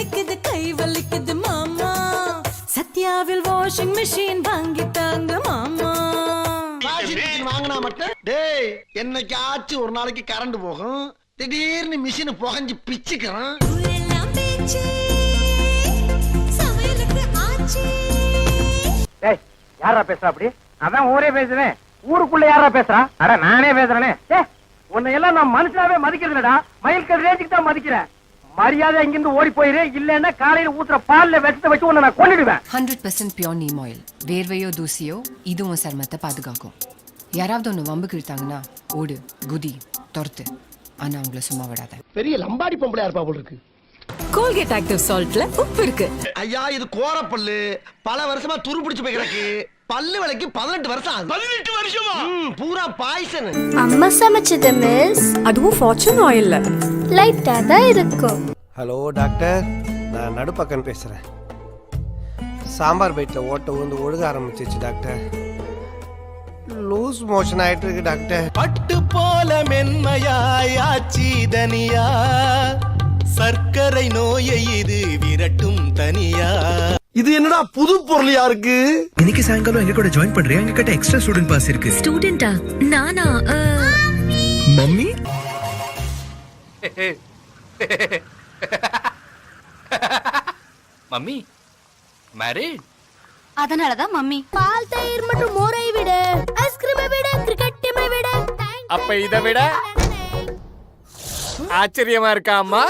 வலிக்குது கை வலிக்குது மாமா. சத்யாவில் வாஷிங் மிஷின் வாங்கி தாங்க மாமா. வாங்கினா மட்டும் டேய் என்னைக்காச்சும் ஒரு நாளைக்கு கரண்ட் போகும். திடீர்னு மிஷின் புகஞ்சு பிச்சுக்கிறான். ஊரெல்லாம் பேச்சு சமையலுக்கு ஆச்சு. டேய் யாரா பேசுறா அப்படி? அதான் ஊரே பேசுறேன். ஊருக்குள்ள யாரா பேசுறா? அட நானே பேசுறேனே. உன்னை எல்லாம் நான் மனுஷனாவே மதிக்கிறதுலடா மயில்கல் ரேஞ்சுக்கு தான் மதிக்கிறேன். மரியாதை இங்கிருந்து ஓடி போயிரு. இல்லன்னா காலையில ஊத்துற பால்ல விஷத்தை வச்சு உன்னை நான் கொன்னுடுவேன். Hundred percent pure neem oil வேர்வையோ தூசியோ இதுவும் சர்மத்தை பாதுகாக்கும். யாராவது ஒன்று வம்புக்கு இழுத்தாங்கன்னா ஓடு குதி துரத்து. ஆனா அவங்கள சும்மா விடாத. பெரிய லம்பாடி பொம்பளையா இருப்பா போல இருக்கு. கோல்கேட் ஆக்டிவ் சால்ட்ல உப்பு இருக்கு. ஐயா இது கோரப்பல்லு. பல வருஷமா துரு பிடிச்சு போய் கிடக்கு. பல்லு விலைக்கு பதினெட்டு வருஷம் ஆகுது. பதினெட்டு வருஷமா? பூரா பாய்சன் அம்மா சமைச்சது மிஸ் அதுவும் ஃபார்ச்சூன் ஆயில்ல லைட்டா தான் இருக்கும். ஹலோ டாக்டர் நான் நடுப்பக்கன் பேசுகிறேன் சாம்பார் பைட்டில் ஓட்ட விழுந்து ஒழுக ஆரம்பிச்சிச்சு டாக்டர் லூஸ் மோஷன் ஆயிட்டு இருக்கு டாக்டர் பட்டு போல மென்மையாயாச்சி தனியா. சர்க்கரை நோயை இது விரட்டும் தனியா. இது என்னடா புது பொருளியா இருக்கு? இன்னைக்கு சாயங்காலம் எங்க கூட ஜாயின் பண்றியா? எங்க கிட்ட எக்ஸ்ட்ரா ஸ்டூடெண்ட் பாஸ் இருக்கு. ஸ்டூடெண்டா நானா? மம்மி மம்மி மேரிட் அதனாலதான் மம்மி. பால் தயிர் மற்றும் மோரை விட ஐஸ்கிரீமை விட கிரிக்கெட் டீமை விட அப்ப இதை விட ஆச்சரியமா இருக்கா அம்மா?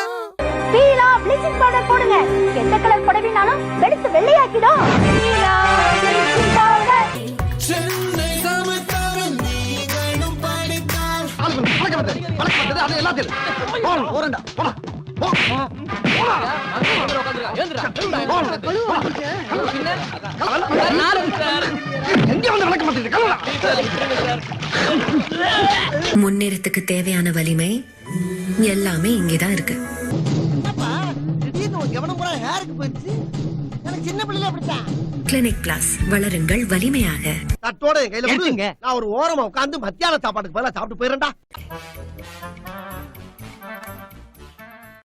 பீலா ப்ளீச்சிங் பவுடர் போடுங்க. எந்த கலர் புடவைனாலும் அது எல்லாத்தையும் போன் போடா முன்னேறத்துக்கு தேவையான வலிமை எல்லாமே இங்கேதான் இருக்கு. திடீர்னு ஹேருக்கு போயிடுச்சு. எனக்கு சின்ன பிள்ளைல அப்படித்தான். கிளினிக் பிளஸ் வளருங்கள் வலிமையாக. தட்டோட என் கையில கொடுங்க நான் ஒரு ஓரமா உட்கார்ந்து மத்தியான சாப்பாட்டுக்கு பதிலா சாப்பிட்டு போயிடுறேன்டா.